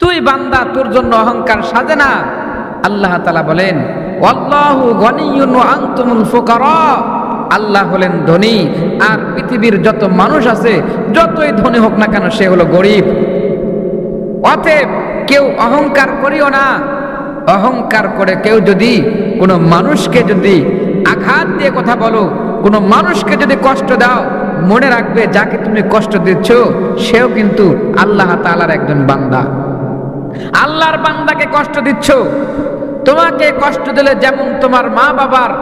তুই বান্দা, তোর জন্য অহংকার সাজে না। আল্লাহ তালা বলেন অল্লাহু গনিয়ুন ওয়া আনতুমুল ফুকারা। আল্লাহ হলেন ধনী, আর পৃথিবীর যত মানুষ আছে, যতই ধনী হোক না কেন, সে হলো গরিব। অতএব কেউ অহংকার করিও না। অহংকার করে কেউ যদি কোনো মানুষকে যদি আঘাত দিয়ে কথা বলো, কোনো মানুষকে যদি কষ্ট দাও, মনে রাখবে, যাকে তুমি কষ্ট দিচ্ছ, সেও কিন্তু আল্লাহ তালার একজন বান্দা। আল্লাহর বান্দাকে কষ্ট দিচ্ছ? তোমাকে কষ্ট দিলে যেমন তোমার মা বাবার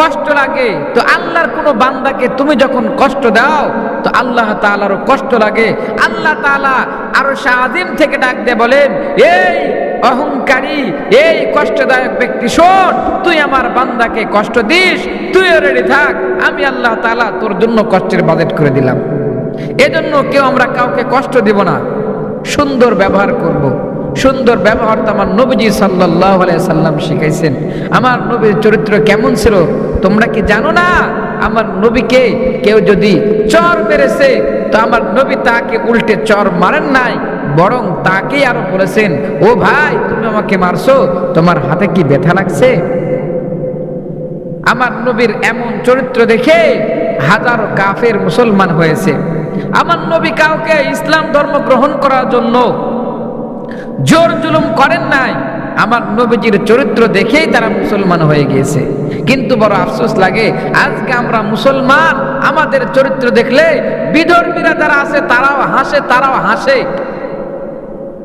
কষ্ট লাগে, তো আল্লাহর কোনো বান্দাকে তুমি যখন কষ্ট দাও, তো আল্লাহ তাআলারও কষ্ট লাগে। আল্লাহ তাআলা আরও শাহিম থেকে ডাক দিয়ে বলেন, এই অহংকারী, এই কষ্টদায়ক ব্যক্তি শোন, তুই আমার বান্দাকে কষ্ট দিস, তুইও রেডি থাক, আমি আল্লাহ তাআলা তোর জন্য কষ্টের বাজেট করে দিলাম। এজন্য কেউ আমরা কাউকে কষ্ট দিব না, সুন্দর ব্যবহার করব। সুন্দর ব্যবহার তো আমার নবীজি সাল্লাহ সাল্লাম শিখাইছেন। আমার নবীর চরিত্র কেমন ছিল? তোমরা কি জানো না? আমার নবীকে কেউ যদি চর মেরেছে, তো আমার নবী তাকে উল্টে চর মারেন নাই, বরং তাকেই আরও বলেছেন, ও ভাই, তুমি আমাকে মারছো, তোমার হাতে কি ব্যথা লাগছে? আমার নবীর এমন চরিত্র দেখে হাজার কাফের মুসলমান হয়েছে। আমার নবী কাউকে ইসলাম ধর্ম গ্রহণ করার জন্য জোর জুলুম করেন নাই। আমার নবীজির চরিত্র দেখেই তারা মুসলমান হয়ে গিয়েছে। কিন্তু বড় আফসোস লাগে, আজকে আমরা মুসলমান, আমাদের চরিত্র দেখলে বিধর্মীরা যারা আছে, তারাও হাসে তারাও হাসে।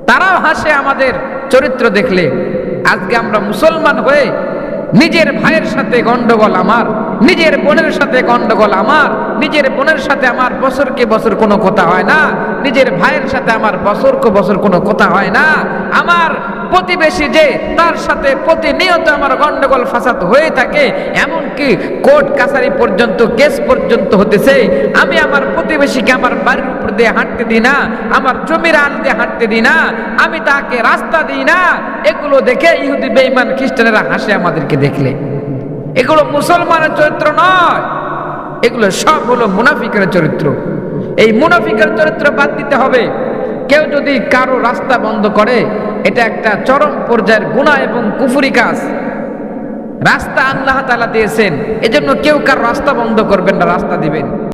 তারাও হাসে আমাদের চরিত্র দেখলে। আজকে আমরা মুসলমান হয়ে নিজের ভাইয়ের সাথে গন্ডগোল আমার, নিজের বোনের সাথে গন্ডগোল আমার, নিজের বোনের সাথে আমার বছরকে বছর কোনো কথা হয় না, নিজের ভাইয়ের সাথে আমার বছরকে বছর কোনো কথা হয় না, আমার প্রতিবেশী যে তার সাথে প্রতিনিয়ত আমার গন্ডগোল ফাসাদ হয়ে থাকে, এমনকি কোর্ট কাছারি পর্যন্ত, কেস পর্যন্ত হতেছে, আমি আমার প্রতিবেশীকে আমার বাড়ির উপর দিয়ে হাঁটতে দিই না, আমার জমির আল দিয়ে হাঁটতে দিই না, আমি তাকে রাস্তা দিই না, এগুলো দেখে ইহুদি বেঈমান খ্রিস্টানেরা হাসে আমাদেরকে দেখলে। এগুলো মুসলমানের চরিত্র নয়, এগুলো সব হলো মুনাফিকের চরিত্র। এই মুনাফিকের চরিত্র বাদ দিতে হবে। কেউ যদি কারও রাস্তা বন্ধ করে, এটা একটা চরম পর্যায়ের গুণা এবং কুফুরি কাজ। রাস্তা আল্লাহ তালা দিয়েছেন, এজন্য কেউ কার রাস্তা বন্ধ করবেন না, রাস্তা দিবেন।